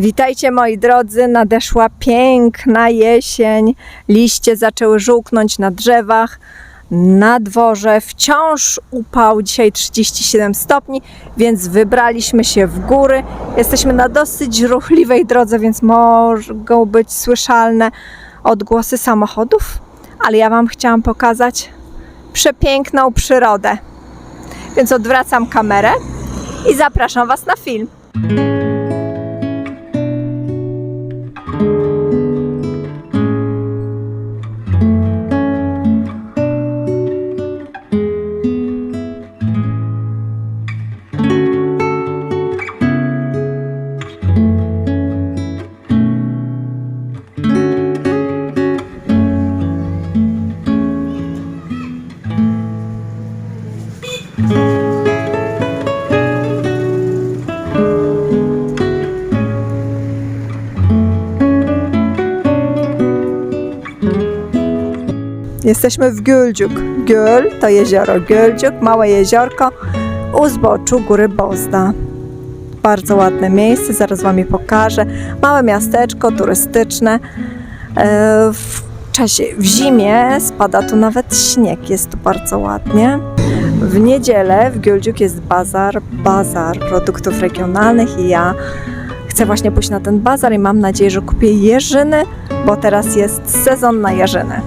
Witajcie moi drodzy, nadeszła piękna jesień. Liście zaczęły żółknąć na drzewach. Na dworze wciąż upał, dzisiaj 37 stopni, więc wybraliśmy się w góry. Jesteśmy na dosyć ruchliwej drodze, więc mogą być słyszalne odgłosy samochodów, ale ja Wam chciałam pokazać przepiękną przyrodę. Więc odwracam kamerę i zapraszam Was na film. Jesteśmy w Göldziuk. Göl to jezioro Göldziuk, małe jeziorko u zboczu góry Bozda. Bardzo ładne miejsce, zaraz Wam je pokażę. Małe miasteczko turystyczne. E, W czasie, w zimie spada tu nawet śnieg, jest tu bardzo ładnie. W niedzielę w Göldziuk jest bazar, bazar produktów regionalnych i ja chcę właśnie pójść na ten bazar i mam nadzieję, że kupię jeżyny, bo teraz jest sezon na jeżyny.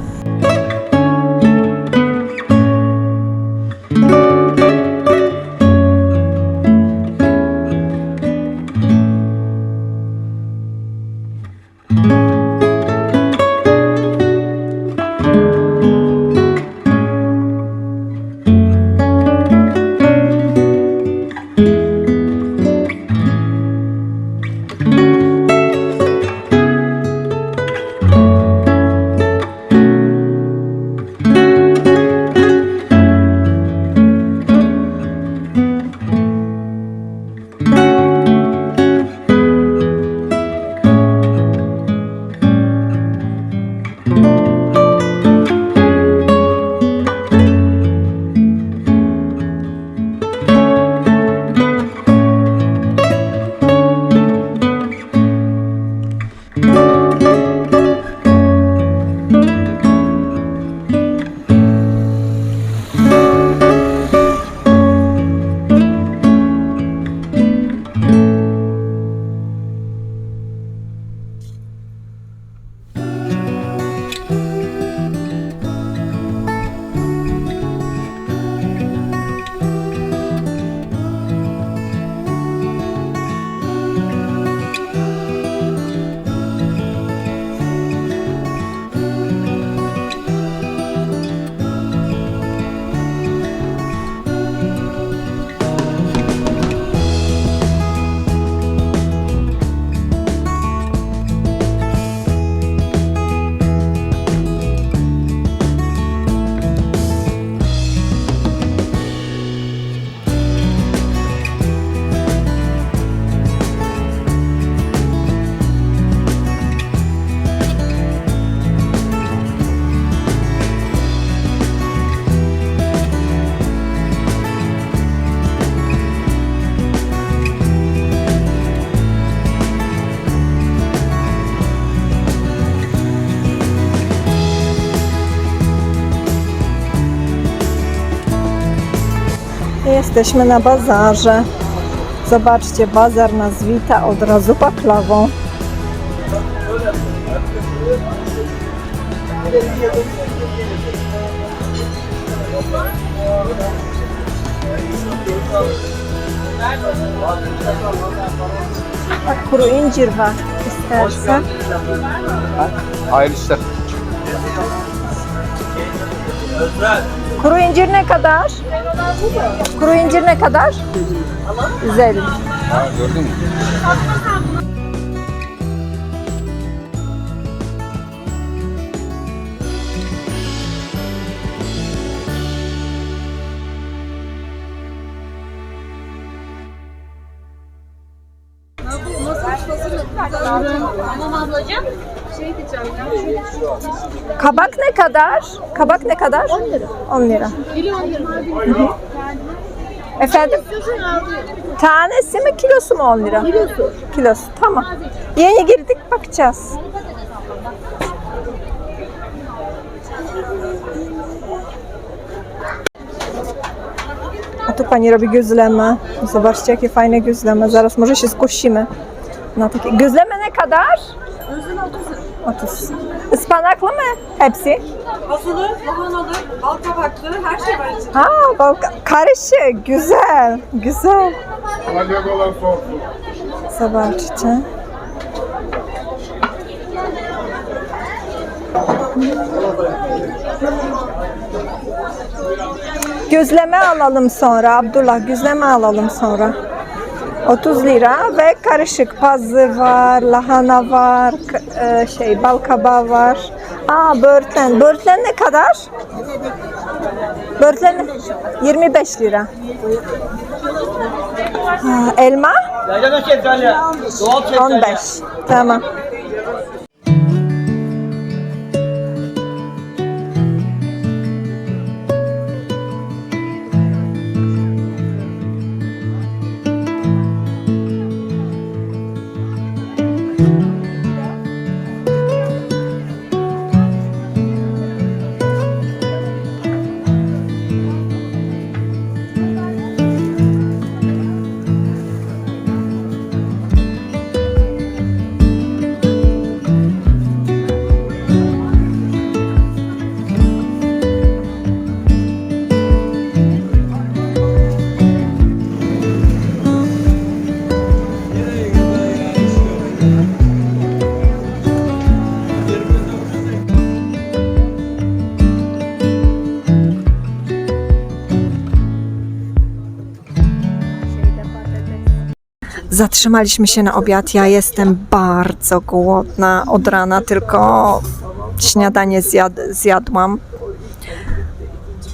Jesteśmy na bazarze. Zobaczcie, bazar nas wita od razu baklawą. Tak, kuru incir var istersen. Kuru incir ne kadar? Kuru incir ne kadar? 150. Ha, gördün mü? Tamam ablacığım. Şey diyeceğim ya. Kabak ne kadar? Kabak ne kadar? 10 lira. 10 lira. Kilo 10 lira. Efendim? Tanesi mi kilosu mu 10 lira? Kilosu. Kilosu tamam. Yeni girdik bakacağız. A tu pani robi gözleme. Zobaczcie jakie fajne gözleme. Zaraz może się skusimy na takie. Gözleme kadar? Gözleme 30 30. Ispanaklı mı hepsi? Fasulye, lahanalı, bal kabaklı, her şey var içinde. Ha, bak karışık. Güzel. Güzel. Zobaczcie. Gözleme alalım sonra Abdullah. Gözleme alalım sonra. 30 lira ve karışık pazı var, lahana var, e, şey bal kabağı var. Aa böğürtlen. Böğürtlen ne kadar? Böğürtlen 25 lira. Ha, elma Yaylada şeftali. Doğal şeftali. 15. Tamam. Zatrzymaliśmy się na obiad. Ja jestem bardzo głodna od rana, tylko śniadanie zjad, zjadłam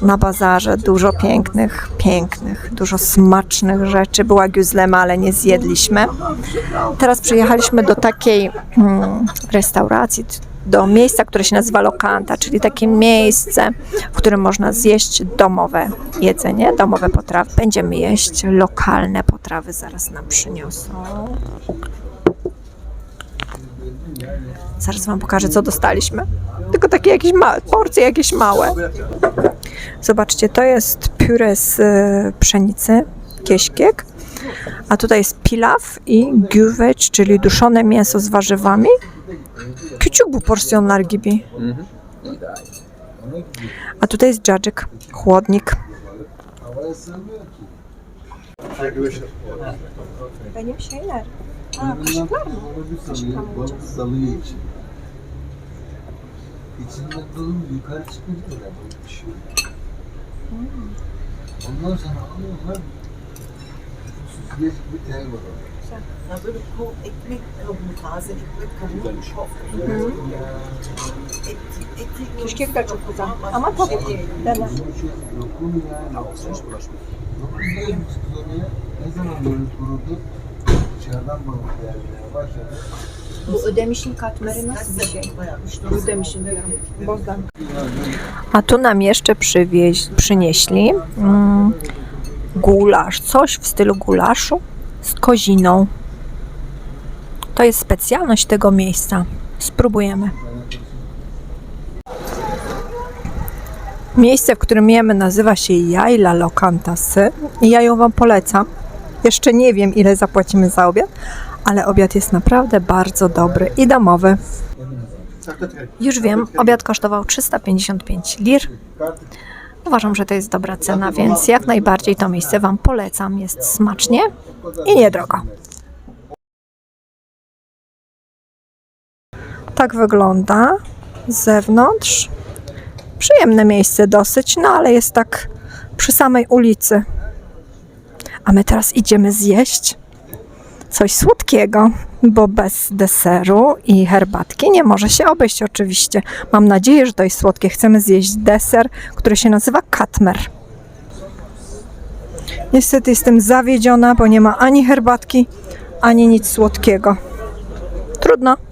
na bazarze. Dużo pięknych, pięknych, dużo smacznych rzeczy. Była güzlema, ale nie zjedliśmy. Teraz przyjechaliśmy do takiej mm, restauracji, do miejsca, które się nazywa Lokanta, czyli takie miejsce, w którym można zjeść domowe jedzenie, domowe potrawy. Będziemy jeść lokalne potrawy, zaraz nam przyniosą. Zaraz Wam pokażę, co dostaliśmy. Tylko takie jakieś porcje jakieś małe. Zobaczcie, to jest pióre z e, pszenicy, kieśkiek. A tutaj jest pilaw i güveç, czyli duszone mięso z warzywami. Küçük bu porsiyonlar. A tutaj jest dżadżyk, chłodnik. Ya böyle kol ekmek kabuğu, taze ekmek kabuğu. Eti, eti Keşkek de çok güzel. Ama tavuk dene. Ne zaman böyle? Dışarıdan gelmeye başladı. Bu ödemişin katmeri nasıl bir şey? Ödemişin diyorum. Bozdan. A tu nam jeszcze przywieź, przynieśli mm, gulasz, coś w stylu gulaszu z koziną. To jest specjalność tego miejsca. Spróbujemy. Miejsce, w którym jemy, nazywa się Jajla Lokantasy i ja ją Wam polecam. Jeszcze nie wiem, ile zapłacimy za obiad, ale obiad jest naprawdę bardzo dobry i domowy. Już wiem, obiad kosztował 355 lir. Uważam, że to jest dobra cena, więc jak najbardziej to miejsce Wam polecam. Jest smacznie i niedrogo. Tak wygląda z zewnątrz. Przyjemne miejsce dosyć, no ale jest tak przy samej ulicy. A my teraz idziemy zjeść coś słodkiego, bo bez deseru i herbatki nie może się obejść oczywiście. Mam nadzieję, że to jest słodkie. Chcemy zjeść deser, który się nazywa katmer. Niestety jestem zawiedziona, bo nie ma ani herbatki, ani nic słodkiego. Trudno.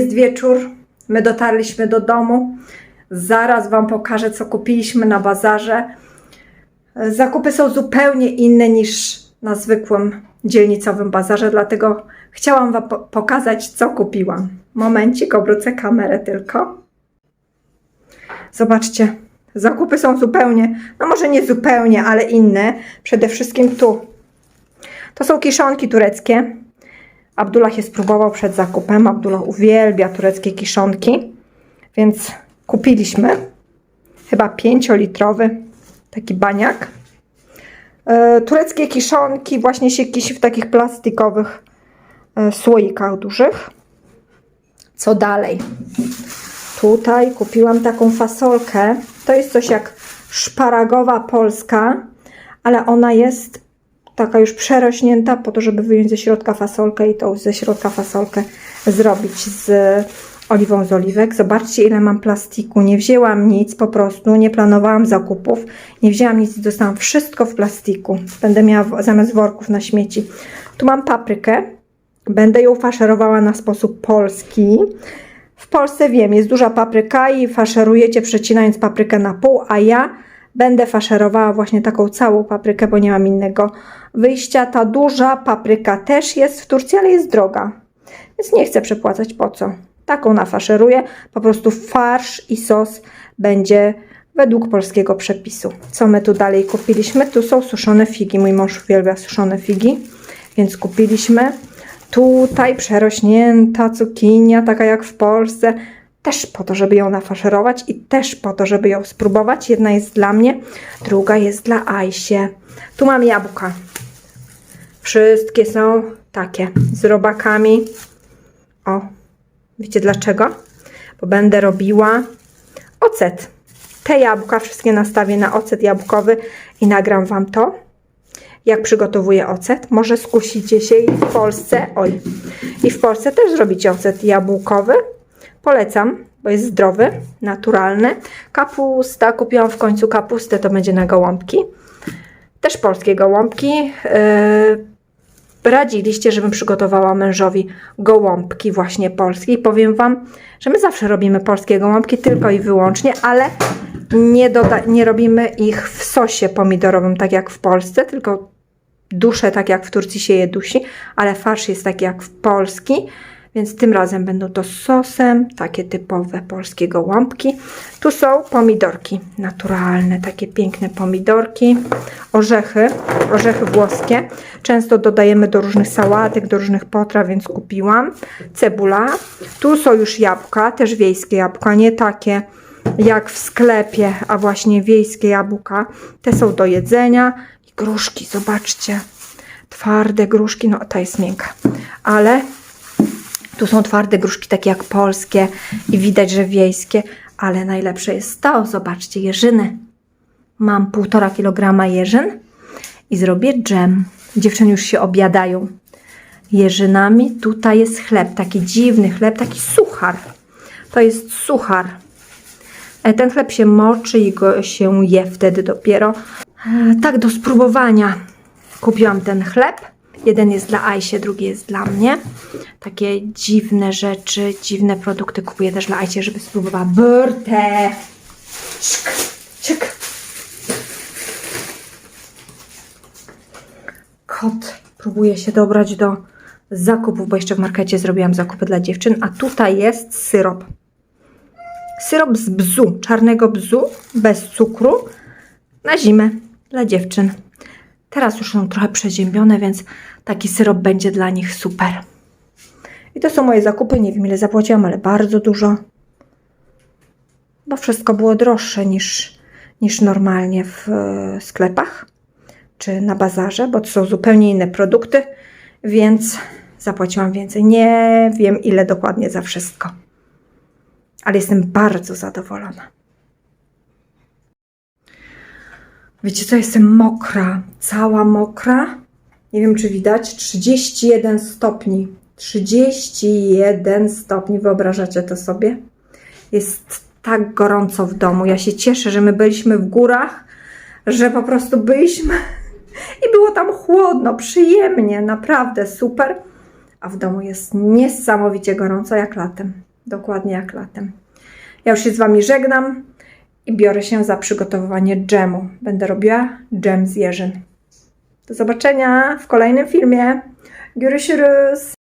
Wieczór. My dotarliśmy do domu. Zaraz Wam pokażę, co kupiliśmy na bazarze. Zakupy są zupełnie inne niż na zwykłym dzielnicowym bazarze, dlatego chciałam Wam po- pokazać, co kupiłam. Momencik, obrócę kamerę tylko. Zobaczcie, zakupy są zupełnie, no może nie zupełnie, ale inne. Przede wszystkim tu. To są kiszonki tureckie. Abdullah je spróbował przed zakupem. Abdullah uwielbia tureckie kiszonki, więc kupiliśmy chyba 5-litrowy taki baniak. E, tureckie kiszonki właśnie się kisi w takich plastikowych e, słoikach dużych. Co dalej? Tutaj kupiłam taką fasolkę. To jest coś jak szparagowa polska, ale ona jest taka już przerośnięta po to, żeby wyjąć ze środka fasolkę i tą ze środka fasolkę zrobić z oliwą z oliwek. Zobaczcie ile mam plastiku. Nie wzięłam nic po prostu, nie planowałam zakupów. Nie wzięłam nic, dostałam wszystko w plastiku. Będę miała zamiast worków na śmieci. Tu mam paprykę. Będę ją faszerowała na sposób polski. W Polsce wiem, jest duża papryka i faszerujecie przecinając paprykę na pół, a ja będę faszerowała właśnie taką całą paprykę, bo nie mam innego wyjścia. Ta duża papryka też jest w Turcji, ale jest droga, więc nie chcę przepłacać po co. Taką nafaszeruję, po prostu farsz i sos będzie według polskiego przepisu. Co my tu dalej kupiliśmy? Tu są suszone figi. Mój mąż uwielbia suszone figi, więc kupiliśmy. Tutaj przerośnięta cukinia, taka jak w Polsce, też po to, żeby ją nafaszerować i też po to, żeby ją spróbować. Jedna jest dla mnie, druga jest dla Ajsie. Tu mam jabłka. Wszystkie są takie, z robakami. O, wiecie dlaczego? Bo będę robiła ocet. Te jabłka wszystkie nastawię na ocet jabłkowy i nagram Wam to jak przygotowuję ocet. Może skusicie się i w Polsce, oj, i w Polsce też zrobicie ocet jabłkowy. Polecam, bo jest zdrowy, naturalny. Kapusta, kupiłam w końcu kapustę, to będzie na gołąbki. Też polskie gołąbki. Yy, radziliście, żebym przygotowała mężowi gołąbki właśnie polskie. I powiem Wam, że my zawsze robimy polskie gołąbki tylko i wyłącznie, ale nie, nie robimy ich w sosie pomidorowym, tak jak w Polsce, tylko dusze, tak jak w Turcji się je dusi, ale farsz jest taki jak w polski, więc tym razem będą to z sosem, takie typowe polskie gołąbki. Tu są pomidorki naturalne, takie piękne pomidorki, orzechy, orzechy włoskie. Często dodajemy do różnych sałatek, do różnych potraw, więc kupiłam. Cebula. Tu są już jabłka, też wiejskie jabłka, nie takie jak w sklepie, a właśnie wiejskie jabłka. Te są do jedzenia. I gruszki, zobaczcie. Twarde gruszki, no ta jest miękka, ale tu są twarde gruszki, takie jak polskie i widać, że wiejskie, ale najlepsze jest to, zobaczcie, jeżyny. Mam półtora kilograma jeżyn i zrobię dżem. Dziewczyny już się obiadają jeżynami. Tutaj jest chleb, taki dziwny chleb, taki suchar. To jest suchar. E, Ten chleb się moczy i go się je wtedy dopiero. E, Tak, do spróbowania kupiłam ten chleb. Jeden jest dla Ajsie, drugi jest dla mnie. Takie dziwne rzeczy, dziwne produkty kupuję też dla Ajsie, żeby spróbowała. Cik, cik. Kot próbuje się dobrać do zakupów, bo jeszcze w markecie zrobiłam zakupy dla dziewczyn, a tutaj jest syrop. Syrop z bzu, czarnego bzu, bez cukru, na zimę dla dziewczyn. Teraz już są trochę przeziębione, więc taki syrop będzie dla nich super. I to są moje zakupy. Nie wiem ile zapłaciłam, ale bardzo dużo. Bo wszystko było droższe niż, niż normalnie w e, sklepach czy na bazarze, bo to są zupełnie inne produkty, więc zapłaciłam więcej. Nie wiem ile dokładnie za wszystko. Ale jestem bardzo zadowolona. Wiecie co, jestem mokra, cała mokra. Nie wiem, czy widać. 31 stopni. 31 stopni, wyobrażacie to sobie? Jest tak gorąco w domu. Ja się cieszę, że my byliśmy w górach, że po prostu byliśmy i było tam chłodno, przyjemnie, naprawdę super. A w domu jest niesamowicie gorąco jak latem. dokładnie jak latem. Ja już się z Wami żegnam i biorę się za przygotowywanie dżemu. Będę robiła dżem z jeżyn. Do zobaczenia w kolejnym filmie. Görüşürüz.